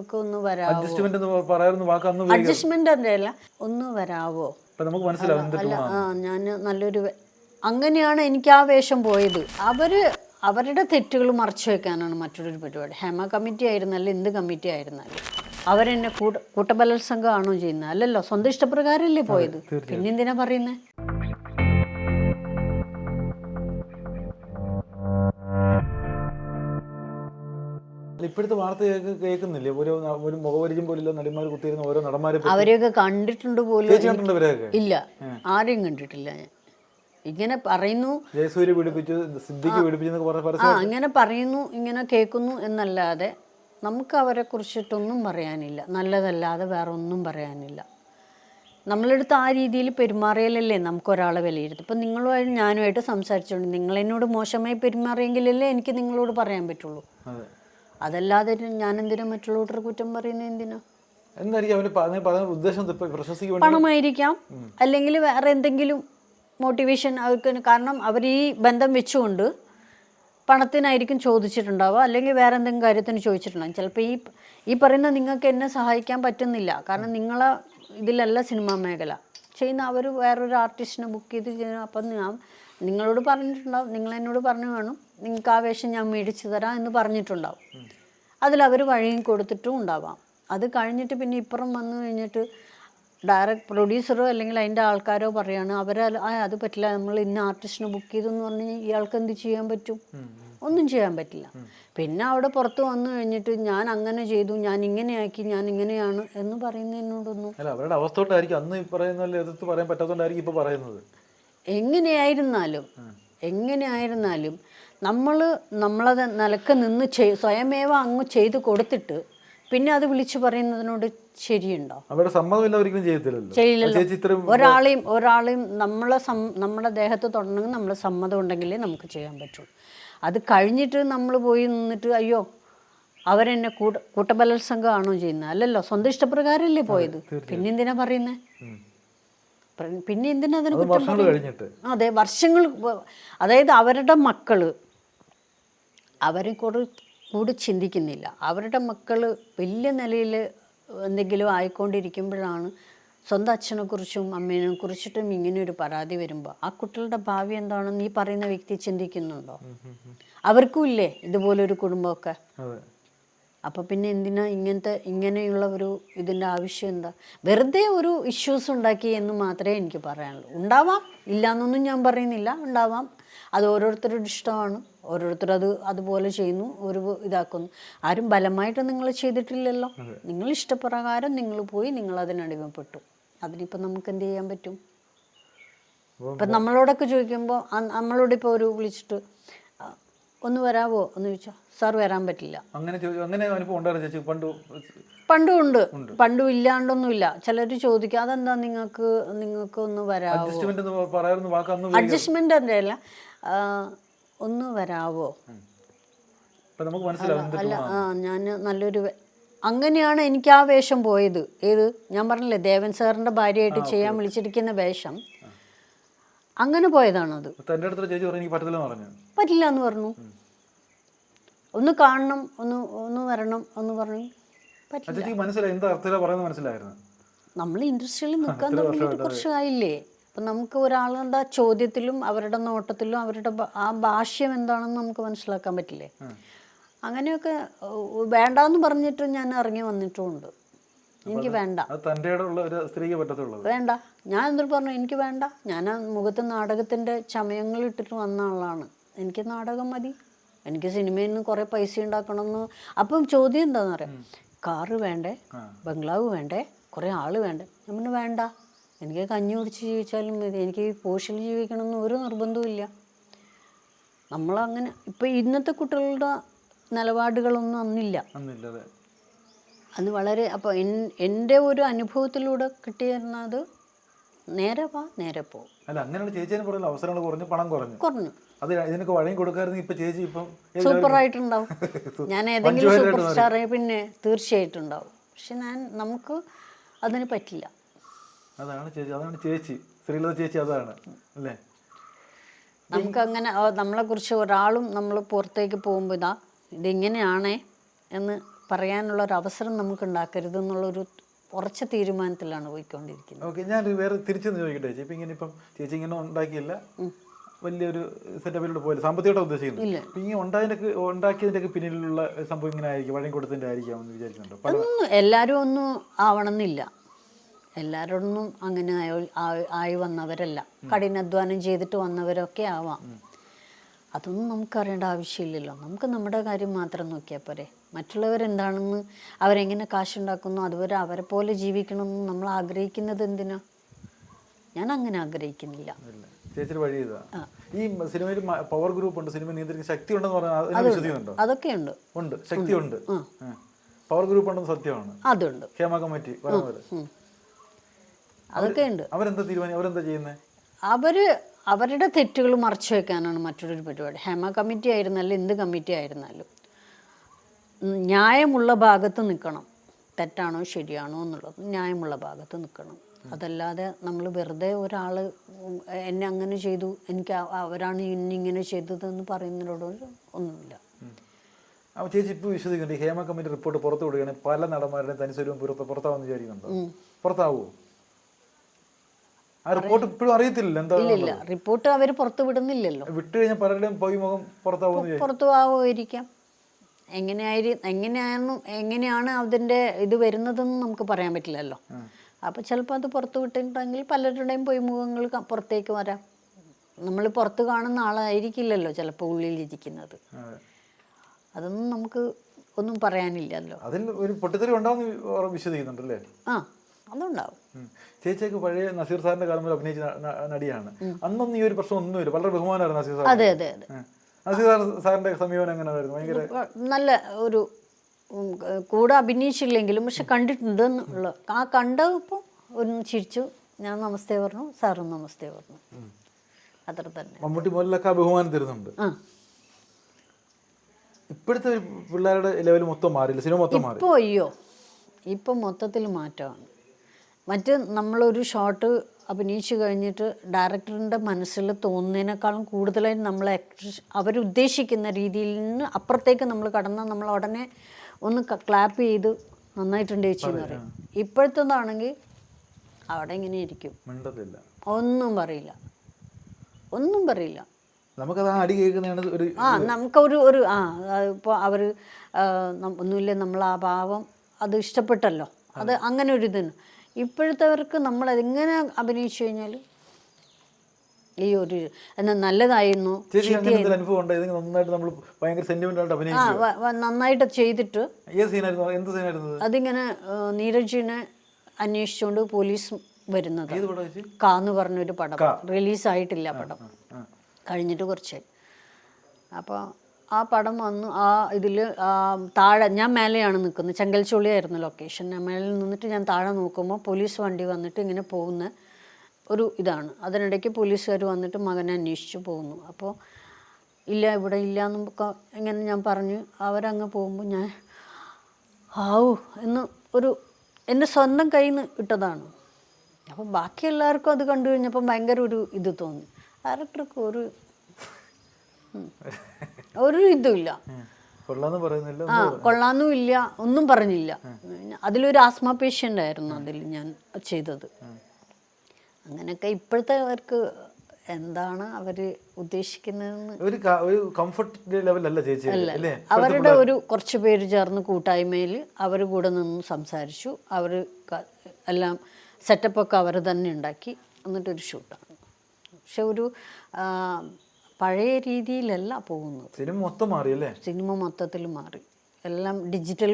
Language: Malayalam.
നിങ്ങൾക്ക് ഒന്ന് വരാവോ? അഡ്ജസ്റ്റ്മെന്റ് എന്ന് പറയുന്ന വാക്ക് അന്ന്. അഡ്ജസ്റ്റ്മെന്റ് അല്ല ഒന്ന് വരാവോ? നമുക്ക് മനസ്സിലാവും അല്ല ആ ഞാൻ നല്ലൊരു അങ്ങനെയാണ് എനിക്ക് ആ വേഷം പോയത്. അവർ അവരുടെ തെറ്റുകൾ മറച്ചു വെക്കാനാണ് മറ്റൊരു പരിപാടി. ഹേമ കമ്മിറ്റി ആയിരുന്നാലും എന്ത് കമ്മിറ്റി ആയിരുന്നാലും. അവരെന്നെ കൂട്ട കൂട്ടബലാത്സംഗമാണോ ചെയ്യുന്നത്? അല്ലല്ലോ സ്വന്തം ഇഷ്ടപ്രകാരമല്ലേ പോയത്? പിന്നെന്തിനാ പറയുന്നത് ഇപ്പോഴത്തെ വാർത്ത കേൾക്കുന്നില്ലേ? ഓരോ ഒരു മുഖപരിചയം പോലില്ല നടിമാർ കുത്തിയിരുന്ന ഓരോ നടന്മാരെ അവരെയൊക്കെ കണ്ടിട്ടുണ്ട് പോലും. ഇല്ല. ആരെയും കണ്ടിട്ടില്ല ഞാൻ. ഇങ്ങനെ പറയുന്നു. ജയസൂര്യ പീഡിപ്പിച്ചു പീഡിപ്പിച്ചെന്നൊക്കെ പറഞ്ഞ ആ അങ്ങനെ പറയുന്നു ഇങ്ങനെ കേൾക്കുന്നു എന്നല്ലാതെ നമുക്ക് അവരെ കുറിച്ചിട്ടൊന്നും പറയാനില്ല. നല്ലതല്ലാതെ വേറെ ഒന്നും പറയാനില്ല. നമ്മളെടുത്ത് ആ രീതിയിൽ പെരുമാറിയാലല്ലേ നമുക്ക് ഒരാളെ വിലയിരുത്തും ഇപ്പം നിങ്ങളുമായിട്ട് ഞാനുമായിട്ട് സംസാരിച്ചുകൊണ്ട് നിങ്ങൾ എന്നോട് മോശമായി പെരുമാറിയെങ്കിലല്ലേ എനിക്ക് നിങ്ങളോട് പറയാൻ പറ്റുള്ളൂ. അതല്ലാതെ ഞാൻ എന്തിനും മറ്റുള്ളവരുടെ കുറ്റം പറയുന്നത് എന്തിനാ? എന്തായിരിക്കും അവന് ഉദ്ദേശം പ്രശസ്തിക്ക് പണമായിരിക്കാം. അല്ലെങ്കിൽ വേറെ എന്തെങ്കിലും മോട്ടിവേഷൻ അവർക്ക് കാരണം അവർ ഈ ബന്ധം വെച്ചുകൊണ്ട് പണത്തിനായിരിക്കും ചോദിച്ചിട്ടുണ്ടാവുക. അല്ലെങ്കിൽ വേറെ എന്തെങ്കിലും കാര്യത്തിന് ചോദിച്ചിട്ടുണ്ടാവും. ചിലപ്പോൾ ഈ ഈ പറയുന്ന നിങ്ങൾക്ക് എന്നെ സഹായിക്കാൻ പറ്റുന്നില്ല. കാരണം നിങ്ങളെ ഇതിലല്ല സിനിമാ മേഖല. ചെയ്യുന്ന അവർ വേറൊരു ആർട്ടിസ്റ്റിനെ ബുക്ക് ചെയ്ത് ചെയ്യുന്ന അപ്പം ഞാൻ നിങ്ങളോട് പറഞ്ഞിട്ടുണ്ടാവും. നിങ്ങൾ എന്നോട് പറഞ്ഞു വേണം നിങ്ങൾക്ക് ആ വേഷം ഞാൻ മേടിച്ചു തരാം എന്ന് പറഞ്ഞിട്ടുണ്ടാവും. അതിലവർ വഴിയും കൊടുത്തിട്ടും ഉണ്ടാവാം. അത് കഴിഞ്ഞിട്ട് പിന്നെ ഇപ്പുറം വന്നു കഴിഞ്ഞിട്ട് ഡയറക്റ്റ് പ്രൊഡ്യൂസറോ അല്ലെങ്കിൽ അതിന്റെ ആൾക്കാരോ പറയാണ് അവരെ അത് പറ്റില്ല നമ്മൾ ഇന്ന ആർട്ടിസ്റ്റിനെ ബുക്ക് ചെയ്തെന്ന് പറഞ്ഞ് കഴിഞ്ഞാൽ ഇയാൾക്ക് എന്ത് ചെയ്യാൻ പറ്റും? ഒന്നും ചെയ്യാൻ പറ്റില്ല. പിന്നെ അവിടെ പുറത്ത് വന്നു കഴിഞ്ഞിട്ട് ഞാൻ അങ്ങനെ ചെയ്തു ഞാൻ ഇങ്ങനെയാക്കി ഞാൻ ഇങ്ങനെയാണ് എന്ന് പറയുന്നതിനോടൊന്നും അല്ല അവരുടെ അവസ്ഥ അന്ന് ഈ പറയുന്ന പോലെ എതിർത്ത് പറയാൻ പറ്റാത്തതുകൊണ്ടായിരിക്കും ഇപ്പൊ പറയുന്നത്. എങ്ങനെയായിരുന്നാലും എങ്ങനെയായിരുന്നാലും നമ്മൾ നമ്മളത് നിലയ്ക്ക് നിന്ന് ചെയ് സ്വയമേവ അങ്ങ് ചെയ്ത് കൊടുത്തിട്ട് പിന്നെ അത് വിളിച്ചു പറയുന്നതിനോട് ശരിയുണ്ടോ? അവരുടെ സമ്മതമില്ല ഒരിക്കലും ചെയ്യത്തില്ലല്ലോ. ഒരാളെയും ഒരാളെയും നമ്മളെ നമ്മുടെ ദേഹത്ത് തൊടണമെങ്കിൽ നമ്മളെ സമ്മതം ഉണ്ടെങ്കിലേ നമുക്ക് ചെയ്യാൻ പറ്റുള്ളൂ അത് കഴിഞ്ഞിട്ട് നമ്മൾ പോയി നിന്നിട്ട് അയ്യോ അവരെന്നെ കൂട്ട കൂട്ടബലത്സംഗമാണോ ചെയ്യുന്നത്? അല്ലല്ലോ സ്വന്തം ഇഷ്ടപ്രകാരമല്ലേ പോയത്? പിന്നെ എന്തിനാ പറയുന്നത് പിന്നെ എന്തിനാ അതിനെ കുറ്റം അതെ വർഷങ്ങൾ അതായത് അവരുടെ മക്കൾ അവരെ കുറെ കൂടി ചിന്തിക്കുന്നില്ല. അവരുടെ മക്കൾ വലിയ നിലയിൽ എന്തെങ്കിലും ആയിക്കൊണ്ടിരിക്കുമ്പോഴാണ് സ്വന്തം അച്ഛനെക്കുറിച്ചും അമ്മേനെ കുറിച്ചിട്ടും ഇങ്ങനെ ഒരു പരാതി വരുമ്പോൾ ആ കുട്ടികളുടെ ഭാവി എന്താണെന്ന് ഈ പറയുന്ന വ്യക്തി ചിന്തിക്കുന്നുണ്ടോ? അവർക്കും ഇല്ലേ ഇതുപോലൊരു കുടുംബമൊക്കെ? അപ്പോൾ പിന്നെ എന്തിനാ ഇങ്ങനത്തെ ഇങ്ങനെയുള്ള ഒരു ഇതിന്റെ ആവശ്യം എന്താ? വെറുതെ ഒരു ഇഷ്യൂസ് ഉണ്ടാക്കി എന്ന് മാത്രമേ എനിക്ക് പറയാനുള്ളൂ. ഉണ്ടാവാം. ഇല്ലയെന്നൊന്നും ഞാൻ പറയുന്നില്ല. ഉണ്ടാവാം. അത് ഓരോരുത്തരുടെ ഇഷ്ടമാണ്. ഓരോരുത്തർ അത് അതുപോലെ ചെയ്യുന്നു ഒരു ഇതാക്കുന്നു. ആരും ബലമായിട്ട് നിങ്ങൾ ചെയ്തിട്ടില്ലല്ലോ. നിങ്ങൾ ഇഷ്ടപ്രകാരം നിങ്ങൾ പോയി നിങ്ങൾ അതിനടിമപ്പെട്ടു അതിനിപ്പോൾ നമുക്ക് എന്ത് ചെയ്യാൻ പറ്റും? ഇപ്പം നമ്മളോടൊക്കെ ചോദിക്കുമ്പോൾ നമ്മളോട് ഇപ്പോൾ ഒരു വിളിച്ചിട്ട് ഒന്ന് വരാവോ? എന്ന് ചോദിച്ചാൽ സാർ വരാൻ പറ്റില്ല. അങ്ങനെ അങ്ങനെ അനുഭവം പണ്ട് പണ്ടും ഉണ്ട്. പണ്ടും ഇല്ലാണ്ടൊന്നുമില്ല. ചിലർ ചോദിക്കും അതെന്താ നിങ്ങൾക്ക് നിങ്ങൾക്ക് ഒന്ന് വരാവോ അഡ്ജസ്റ്റ്മെന്റ് അല്ല. ഒന്ന് വരാവോ? അല്ല ആ ഞാൻ നല്ലൊരു അങ്ങനെയാണ് എനിക്ക് ആ വേഷം പോയത്. ഏത്? ഞാൻ പറഞ്ഞില്ലേ ദേവൻ സാറിന്റെ ഭാര്യയായിട്ട് ചെയ്യാൻ വിളിച്ചിരിക്കുന്ന വേഷം. അങ്ങനെ പോയതാണത്. പറ്റില്ല എന്ന് പറഞ്ഞു ഒന്ന് കാണണം ഒന്ന് ഒന്ന് വരണം എന്ന് പറഞ്ഞു. പറ്റില്ല. നമ്മൾ ഇൻഡസ്ട്രിയിൽ നിൽക്കാൻ തുടങ്ങിയിട്ട് കുറച്ചായില്ലേ? അപ്പം നമുക്ക് ഒരാളുടെ ചോദ്യത്തിലും അവരുടെ നോട്ടത്തിലും അവരുടെ ആ ഭാഷ്യം എന്താണെന്ന് നമുക്ക് മനസ്സിലാക്കാൻ പറ്റില്ലേ? അങ്ങനെയൊക്കെ വേണ്ടെന്ന് പറഞ്ഞിട്ട് ഞാൻ ഇറങ്ങി വന്നിട്ടുമുണ്ട് എനിക്ക് വേണ്ട. വേണ്ട. ഞാൻ എന്തൊരു പറഞ്ഞു? എനിക്ക് വേണ്ട. ഞാൻ മുഖത്ത് നാടകത്തിന്റെ ചമയങ്ങൾ ഇട്ടിട്ട് വന്ന ആളാണ്. എനിക്ക് നാടകം മതി. എനിക്ക് സിനിമയിൽ നിന്ന് കുറേ പൈസ ഉണ്ടാക്കണമെന്ന് അപ്പം ചോദ്യം എന്താണെന്ന് അറിയാം? കാറ് വേണ്ടേ? ബംഗ്ലാവ് വേണ്ടേ? കുറേ ആൾ വേണ്ടേ? നമ്മൾ വേണ്ട. എനിക്ക് കഞ്ഞി കുടിച്ച് ജീവിച്ചാലും മതി. എനിക്ക് പോഷിൽ ജീവിക്കണമെന്ന് ഒരു നിർബന്ധവുമില്ല നമ്മൾ നമ്മളങ്ങനെ ഇപ്പം ഇന്നത്തെ കുട്ടികളുടെ നിലപാടുകളൊന്നും അന്നില്ല. അത്. വളരെ അപ്പോൾ എന്റെ ഒരു അനുഭവത്തിലൂടെ കിട്ടിയിരുന്നത് നേരെ വാ നേരെ പോ. അല്ല അങ്ങനെയാണ് ചേച്ചിനെ പറയുന്ന അവസരങ്ങൾ കുറഞ്ഞു പണം കുറഞ്ഞു. കുറഞ്ഞു. അത് ഇതിനൊക്കെ വഴിയും കൊടുക്കായിരുന്നു. ഇപ്പൊ ചേച്ചി ഇപ്പം സൂപ്പർ ആയിട്ടുണ്ടാവും. ഞാൻ ഏതെങ്കിലും സൂപ്പർ സ്റ്റാറെ പിന്നെ തീർച്ചയായിട്ടും ഉണ്ടാവും. പക്ഷെ ഞാൻ നമുക്ക് അതിന് പറ്റില്ല. അതാണ് ചേച്ചി അതാണ് ചേച്ചി. ശ്രീലത ചേച്ചി അതാണ് അല്ലേ? നമുക്കങ്ങനെ നമ്മളെ കുറിച്ച് ഒരാളും നമ്മൾ പുറത്തേക്ക് പോകുമ്പോൾ ഇതാ ഇതിങ്ങനെയാണേ എന്ന് പറയാനുള്ള ഒരു അവസരം നമുക്ക് ഉണ്ടാക്കരുത് എന്നുള്ളൊരു ഉറച്ച തീരുമാനത്തിലാണ് പോയിക്കൊണ്ടിരിക്കുന്നത്. ഓക്കെ ഞാൻ വേറെ തിരിച്ചൊന്ന് ചോദിക്കട്ടെ ചേച്ചി. ഇപ്പം ഇങ്ങനെ ഇപ്പം ചേച്ചി ഇങ്ങനെ ഉണ്ടാക്കിയില്ല വലിയൊരു സെറ്റപ്പിലൂടെ പോയില്ല സാമ്പത്തികമായിട്ട് ഉദ്ദേശിക്കുന്നു ഇല്ല. അപ്പം ഈ ഉണ്ടായതിനൊക്കെ ഉണ്ടാക്കിയതിന്റെ പിന്നിലുള്ള സംഭവം ഇങ്ങനെ ആയിരിക്കും വഴി കൊടുത്തതിന്റെ ആയിരിക്കാം എന്ന് വിചാരിക്കുന്നുണ്ടോ ഒന്നും എല്ലാവരും ഒന്നും ആവണമെന്നില്ല. എല്ലാവരോടൊന്നും അങ്ങനെ ആയി വന്നവരല്ല. കഠിനാധ്വാനം ചെയ്തിട്ട് വന്നവരൊക്കെ ആവാം. അതൊന്നും നമുക്കറിയേണ്ട ആവശ്യമില്ലല്ലോ. നമുക്ക് നമ്മുടെ കാര്യം മാത്രം നോക്കിയാൽ പോരെ. മറ്റുള്ളവർ മറ്റുള്ളവരെന്താണെന്ന് അവരെങ്ങനെ കാശുണ്ടാക്കുന്നു അതുവരെ അവരെ പോലെ ജീവിക്കണമെന്ന് നമ്മൾ ആഗ്രഹിക്കുന്നത് എന്തിനാ? ഞാൻ അങ്ങനെ ആഗ്രഹിക്കുന്നില്ല. ചേച്ചിയുടെ വഴി ഈ സിനിമയിൽ പവർ ഗ്രൂപ്പ് ഉണ്ട് സിനിമ നിയന്ത്രിക്കുന്ന ശക്തി ഉണ്ടെന്ന് പറഞ്ഞാൽ അതൊക്കെ ഉണ്ട്. ഉണ്ട് ശക്തി ഉണ്ട് പവർ ഗ്രൂപ്പ് ഉണ്ടെന്ന് സത്യമാണ്. അതുണ്ട്. ക്ഷേമ കമ്മിറ്റി പറയുന്നത് ഉം. അതൊക്കെയുണ്ട് അവരെന്താ തീരുമാനം? അവരെന്താ ചെയ്യുന്നത് അവർ അവരുടെ തെറ്റുകൾ മറച്ചു വെക്കാനാണ് മറ്റൊരു പരിപാടി. ഹേമ കമ്മിറ്റി ആയിരുന്നാലും എന്ത് കമ്മിറ്റി ആയിരുന്നാലും ന്യായമുള്ള ഭാഗത്ത് നിൽക്കണം. തെറ്റാണോ ശരിയാണോ എന്നുള്ളത് ന്യായമുള്ള ഭാഗത്ത് നിൽക്കണം. അതല്ലാതെ നമ്മൾ വെറുതെ ഒരാൾ എന്നെ അങ്ങനെ ചെയ്തു എനിക്ക് അവരാണ് ഇന്നിങ്ങനെ ചെയ്തതെന്ന് പറയുന്നതിനോട് ഒന്നുമില്ല. ചേച്ചി ഇപ്പോൾ വിശ്വസിക്കുന്നുണ്ട് ഹേമ കമ്മിറ്റി റിപ്പോർട്ട് പുറത്തു വിടുകയാണെങ്കിൽ പല നടന്മാരുടെയും തനിസ്വരൂപം പുറത്താവുന്ന പുറത്താവുമെന്ന് വിചാരിക്കുന്നുണ്ടോ? പുറത്താവുമോ ആ റിപ്പോർട്ട് ഇപ്പോഴും അറിയത്തില്ല എന്താ ഇല്ലില്ല റിപ്പോർട്ട് അവർ പുറത്തു വിടുന്നില്ലല്ലോ. വിട്ടു കഴിഞ്ഞാൽ പലരുടെയും പോയി മുഖം പുറത്താവും പുറത്തുപോകുമായിരിക്കാം പുറത്തു ആവുമായിരിക്കാം. എങ്ങനെയായിരി എങ്ങനെയാണ് എങ്ങനെയാണ് അതിന്റെ ഇത് വരുന്നതെന്ന് നമുക്ക് പറയാൻ പറ്റില്ലല്ലോ. അപ്പോൾ ചിലപ്പോൾ അത് പുറത്ത് വിട്ടിട്ടുണ്ടെങ്കിൽ പലരുടെയും പോയി മുഖങ്ങൾ പുറത്തേക്ക് വരാം. നമ്മൾ പുറത്ത് കാണുന്ന ആളായിരിക്കില്ലല്ലോ ചിലപ്പോൾ ഉള്ളിൽ ഇരിക്കുന്നത് അതൊന്നും നമുക്ക് ഒന്നും പറയാനില്ലല്ലോ. അതിൽ ഒരു പൊട്ടിത്തെറി ഉണ്ടാവുമെന്ന് വിശ്വസിക്കുന്നുണ്ടല്ലേ? ആ. അതുണ്ടാവും. ചേച്ചിയൊക്കെ പഴയ നസീർ സാറിന്റെ കാലം അഭിനയിച്ച നടിയാണ്. അന്നൊന്നും ഈ ഒരു പ്രശ്നം ഒന്നുമില്ല. വളരെ ബഹുമാനമായിരുന്നു നസീർ സാർ അതെ അതെ അതെ. നസീർ സാർ സാറിന്റെ സമീപനം എങ്ങനെയായിരുന്നു? ഭയങ്കര നല്ല ഒരു കൂടെ അഭിനയിച്ചില്ലെങ്കിലും പക്ഷെ കണ്ടിട്ടുണ്ട് എന്നുള്ള. ആ കണ്ടപ്പോൾ ഒന്ന് ചിരിച്ചു. ഞാൻ നമസ്തേ പറഞ്ഞു. സാറും നമസ്തേ പറഞ്ഞു. അത്ര തന്നെ. മമ്മൂട്ടി മുതലൊക്കെ ബഹുമാനം തരുന്നുണ്ട്. ഇപ്പോഴത്തെ പിള്ളേരുടെ ലെവൽ മൊത്തം മാറിയില്ല. സിനിമ മൊത്തം മാറി ഇപ്പോൾ അയ്യോ. ഇപ്പം മൊത്തത്തിൽ മാറ്റമാണ്. മറ്റ് നമ്മളൊരു ഷോട്ട് അഭിനയിച്ചു കഴിഞ്ഞിട്ട് ഡയറക്ടറിന്റെ മനസ്സിൽ തോന്നുന്നതിനേക്കാളും കൂടുതലായി നമ്മൾ അവരുദ്ദേശിക്കുന്ന രീതിയിൽ നിന്ന് അപ്പുറത്തേക്ക് നമ്മൾ കടന്നാൽ നമ്മൾ ഉടനെ ഒന്ന് ക്ലാപ്പ് ചെയ്ത് നന്നായിട്ടുണ്ട് ചേച്ചി എന്ന് പറയും. ഇപ്പോഴത്തേതാണെങ്കിൽ അവിടെ ഇങ്ങനെ ഇരിക്കും. ഒന്നും പറയില്ല. ഒന്നും പറയില്ല. നമുക്കത് അടി കേൾക്കുന്നതാണ് ഒരു ആ നമുക്കൊരു ഒരു ആ ഇപ്പോൾ അവർ ഒന്നുമില്ല നമ്മൾ ആ ഭാവം അത് ഇഷ്ടപ്പെട്ടല്ലോ. അത് അങ്ങനെ ഒരു ഇതാണ് ഇപ്പോഴത്തെവർക്ക് നമ്മൾ എങ്ങനെ അഭിനയിച്ചു കഴിഞ്ഞാൽ ഈ ഒരു എന്നാൽ നല്ലതായിരുന്നു നന്നായിട്ട് ചെയ്തിട്ട്. അതിങ്ങനെ നീരജിനെ അന്വേഷിച്ചുകൊണ്ട് പോലീസ് വരുന്നത്. കാന്ന് പറഞ്ഞൊരു പടം. റിലീസായിട്ടില്ല പടം. കഴിഞ്ഞിട്ട് കുറച്ചായി. അപ്പോൾ ആ പടം വന്നു ആ ഇതിൽ താഴെ ഞാൻ മേലെയാണ് നിൽക്കുന്നത്. ചെങ്കൽച്ചുള്ളിയായിരുന്നു ലൊക്കേഷൻ ഞാൻ മേലെ നിന്നിട്ട് ഞാൻ താഴെ നോക്കുമ്പോൾ പോലീസ് വണ്ടി വന്നിട്ട് ഇങ്ങനെ പോകുന്ന ഒരു ഇതാണ്. അതിനിടയ്ക്ക് പോലീസുകാർ വന്നിട്ട് മകനെ അന്വേഷിച്ച് പോകുന്നു. അപ്പോൾ ഇല്ല ഇവിടെ ഇല്ല എന്നൊക്കെ ഇങ്ങനെ ഞാൻ പറഞ്ഞു അവരങ്ങ് പോകുമ്പോൾ ഞാൻ ആവു എന്ന് ഒരു എന്റെ സ്വന്തം കയ്യിൽ നിന്ന് ഇട്ടതാണ്. അപ്പോൾ ബാക്കി എല്ലാവർക്കും അത് കണ്ടു കഴിഞ്ഞപ്പോൾ ഭയങ്കര ഒരു ഇത് തോന്നി. ഡയറക്ടർക്ക് ഒരു. ഒരു ഇതുമില്ല ആ കൊള്ളാന്നും ഇല്ല ഒന്നും പറഞ്ഞില്ല. അതിലൊരു ആസ്മ പേഷ്യന്റ് ആയിരുന്നു അതിൽ ഞാൻ ചെയ്തത്. അങ്ങനെയൊക്കെ ഇപ്പോഴത്തെ അവർക്ക് എന്താണ് അവർ ഉദ്ദേശിക്കുന്നതെന്ന് ഒരു ഒരു കംഫർട്ട് ലെവലല്ല ചേച്ചി അല്ല. അവരുടെ ഒരു കുറച്ച് പേര് ചേർന്ന് കൂട്ടായ്മയിൽ അവർ കൂടെ നിന്ന് സംസാരിച്ചു. അവർ എല്ലാം സെറ്റപ്പൊക്കെ അവർ തന്നെ ഉണ്ടാക്കി. എന്നിട്ടൊരു ഷൂട്ടാണ് പക്ഷെ ഒരു പഴയ രീതിയിലല്ല പോകുന്നത്. സിനിമ മൊത്തം മാറി അല്ലേ സിനിമ മൊത്തത്തിൽ മാറി. എല്ലാം ഡിജിറ്റൽ